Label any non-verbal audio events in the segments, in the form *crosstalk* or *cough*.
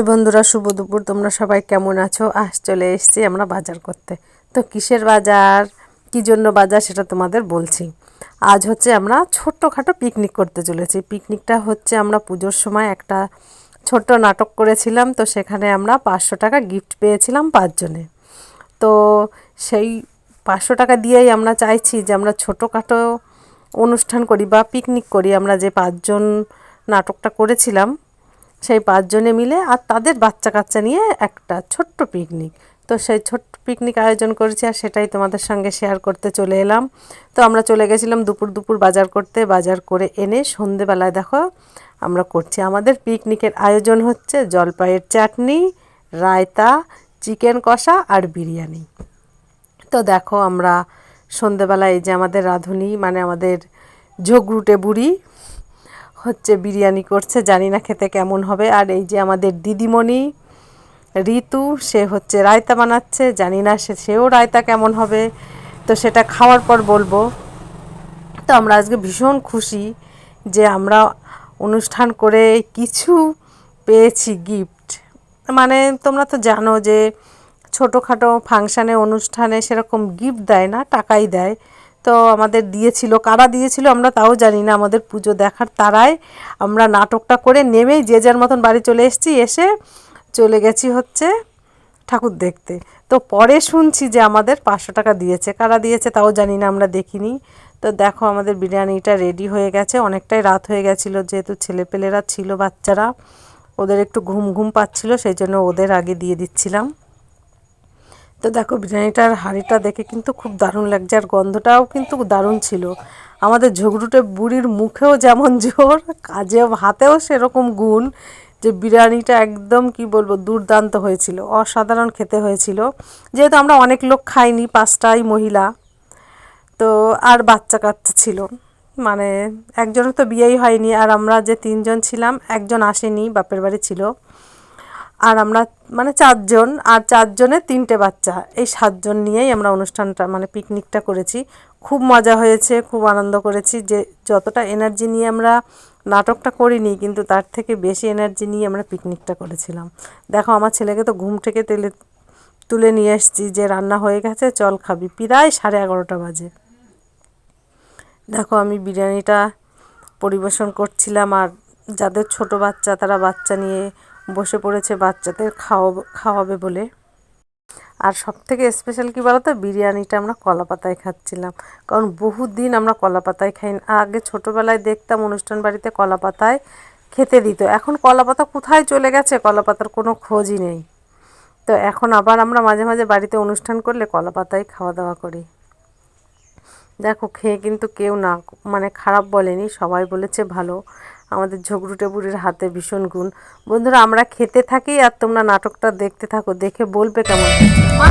High বন্ধুরা, শুভ দুপুর। তোমরা সবাই কেমন আছো? আজ চলে এসেছি আমরা বাজার করতে। তো কিসের বাজার? কি জন্য বাজার সেটা তোমাদের বলছি। আজ হচ্ছে আমরা ছোট্টখাটো পিকনিক করতে চলেছি। পিকনিকটা হচ্ছে আমরা পুজোর সময় একটা ছোট্ট নাটক করেছিলাম, তো সেখানে আমরা পাঁচশো টাকা গিফট পেয়েছিলাম পাঁচজনে। তো সেই পাঁচশো টাকা দিয়েই আমরা চাইছি যে আমরা ছোটোখাটো অনুষ্ঠান করি বা পিকনিক করি। আমরা যে পাঁচজন নাটকটা করেছিলাম সেই পাঁচজনে মিলে আর তাদের বাচ্চা কাচ্চা নিয়ে একটা ছোট্ট পিকনিক তো সেই ছোট্ট পিকনিক আয়োজন করেছি আর সেটাই তোমাদের সঙ্গে শেয়ার করতে চলে এলাম। তো আমরা চলে গেছিলাম দুপুর দুপুর বাজার করতে। বাজার করে এনে সন্ধেবেলায় দেখো আমরা করছি। আমাদের পিকনিকের আয়োজন হচ্ছে জলপাইয়ের চাটনি, রায়তা চিকেন কষা আর বিরিয়ানি। তো দেখো আমরা সন্ধেবেলায় এই যে আমাদের রাঁধুনি মানে আমাদের ঝগড়ুটে বুড়ি হচ্ছে বিরিয়ানি করছে, জানি না খেতে কেমন হবে। আর এই যে আমাদের দিদিমণি, ঋতু, সে হচ্ছে রায়তা বানাচ্ছে, জানি না সে, সেও রায়তা কেমন হবে। তো সেটা খাওয়ার পর বলব। তো আমরা আজকে ভীষণ খুশি যে আমরা অনুষ্ঠান করে কিছু পেয়েছি গিফট মানে তোমরা তো জানো যে ছোটোখাটো ফাংশানে, অনুষ্ঠানে সেরকম গিফট দেয় না, টাকাই দেয়। তো আমাদের দিয়েছিল, কারা দিয়েছিল আমরা তাও জানি না, আমাদের পুজো দেখার তারায় আমরা নাটকটা করে নেমেই যে যার মতন বাড়ি চলে এসেছি, এসে চলে গেছি হচ্ছে ঠাকুর দেখতে। তো পরে শুনছি যে আমাদের পাঁচশো টাকা দিয়েছে। কারা দিয়েছে তাও জানি না, আমরা দেখিনি। তো দেখো আমাদের বিরিয়ানিটা রেডি হয়ে গেছে। অনেকটাই রাত হয়ে গেছিল, যেহেতু ছেলেপেলেরা ছিল, বাচ্চারা, ওদের একটু ঘুম ঘুম পাচ্ছিল, সেই জন্য ওদের আগে দিয়ে দিচ্ছিলাম। তো দেখো, বিরিয়ানিটার হাঁড়িটা দেখে কিন্তু খুব দারুণ লাগছে, আর গন্ধটাও কিন্তু দারুণ ছিল। আমাদের ঝগড়ুটে বুড়ির মুখেও যেমন *laughs* জোর, কাজেও হাতেও সেরকম গুণ যে বিরিয়ানিটা একদম কি বলব, দুর্দান্ত হয়েছিল, অসাধারণ খেতে হয়েছিল। যেহেতু আমরা অনেক লোক খাইনি, পাঁচটাই মহিলা, তো আর বাচ্চা কাচ্চা ছিল। মানে একজনের তো বিয়েই হয়নি, আর আমরা যে তিনজন ছিলাম, একজন আসেনি, বাপের বাড়ি ছিল। আর আমরা মানে চারজন, আর চারজনে তিনটে বাচ্চা। এই সাতজন নিয়েই আমরা অনুষ্ঠানটা মানে পিকনিকটা করেছি। খুব মজা হয়েছে, খুব আনন্দ করেছি যে যতটা এনার্জি নিয়ে আমরা নাটকটা করিনি, কিন্তু তার থেকে বেশি এনার্জি নিয়ে আমরা পিকনিকটা করেছিলাম। দেখো, আমার ছেলেকে তো ঘুম থেকে তেলে, তুলে নিয়ে এসেছি যে রান্না হয়ে গেছে, চল খাবি। প্রায় সাড়ে এগারোটা বাজে। দেখো, আমি বিরিয়ানিটা পরিবেশন করছিলাম, আর যাদের ছোট বাচ্চা, তারা বাচ্চা নিয়ে বসে পড়েছে বাচ্চাদের খাওয়াবে খাওয়াবে বলে। আর সব থেকে স্পেশাল কী বলতো? বিরিয়ানিটা আমরা কলা পাতায় খাচ্ছিলাম। কারণ বহু দিন আমরা কলা পাতায় খাই আগে ছোটোবেলায় দেখতাম অনুষ্ঠান বাড়িতে কলা পাতায় খেতে দিত। এখন কলা পাতা কোথায় চলে গেছে? কলা পাতার কোনো খোঁজই নেই। তো এখন আবার আমরা মাঝে মাঝে বাড়িতে অনুষ্ঠান করলে কলা পাতায় খাওয়া দাওয়া করি। দেখো, খেয়ে কিন্তু কেউ না মানে খারাপ বলেনি। সবাই বলেছে ভালো। আমাদের ঝগড়ু বুড়ির হাতে ভীষণ গুণ। বন্ধুরা আমরা খেতে থাকি আর তোমরা নাটকটা দেখতে থাকো দেখে বলবে কেমন। মা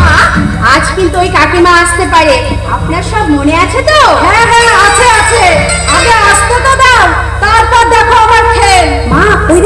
আজ কিন্তু ওই কাকিমা আসতে পারে। আপনার সব মনে আছে তো? হ্যাঁ হ্যাঁ আছে আছে। আগে আসতে তো দাও তারপর দেখো আমার খেল মা ওই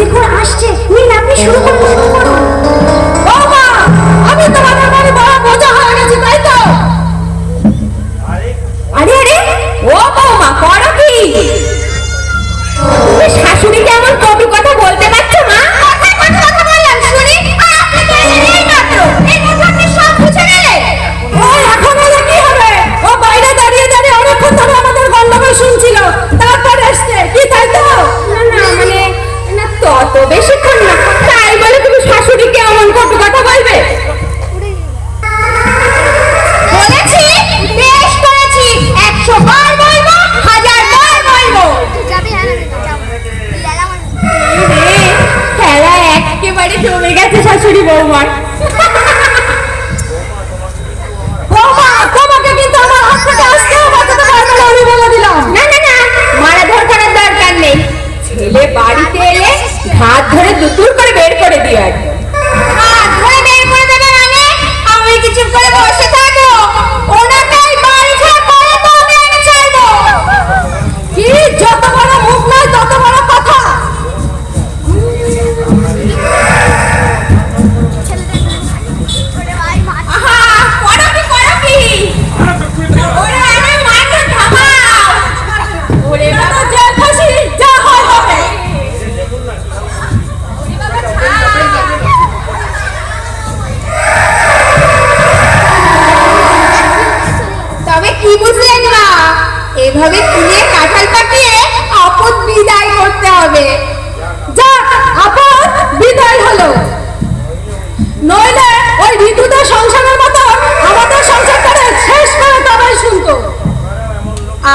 over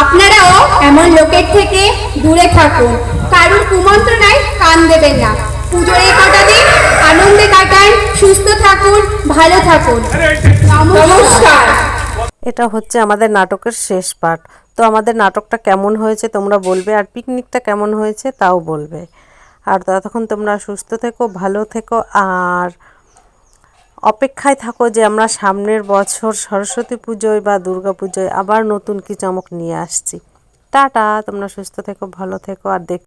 আপনারাও এমন লোকের থেকে দূরে থাকুন। কারুর কুমন্ত্রণায় কান দেবেন না। পুজোর এই দিন আনন্দে কাটান, সুস্থ থাকুন, ভালো থাকুন। নমস্কার। এটা হচ্ছে আমাদের নাটকের শেষ পার্ট তো আমাদের নাটকটা কেমন হয়েছে তোমরা বলবে, আর পিকনিকটা কেমন হয়েছে তাও বলবে। আর ততক্ষণ তোমরা সুস্থ থেকো, ভালো থেকো, আর অপেক্ষায় থাকো যে আমরা সামনের বছর সরস্বতী পুজোয় বা দুর্গা পুজোয় আবার নতুন কি চমক নিয়ে আসছি। টাটা, তোমরা সুস্থ থেকো, ভালো থেকো, আর দেখ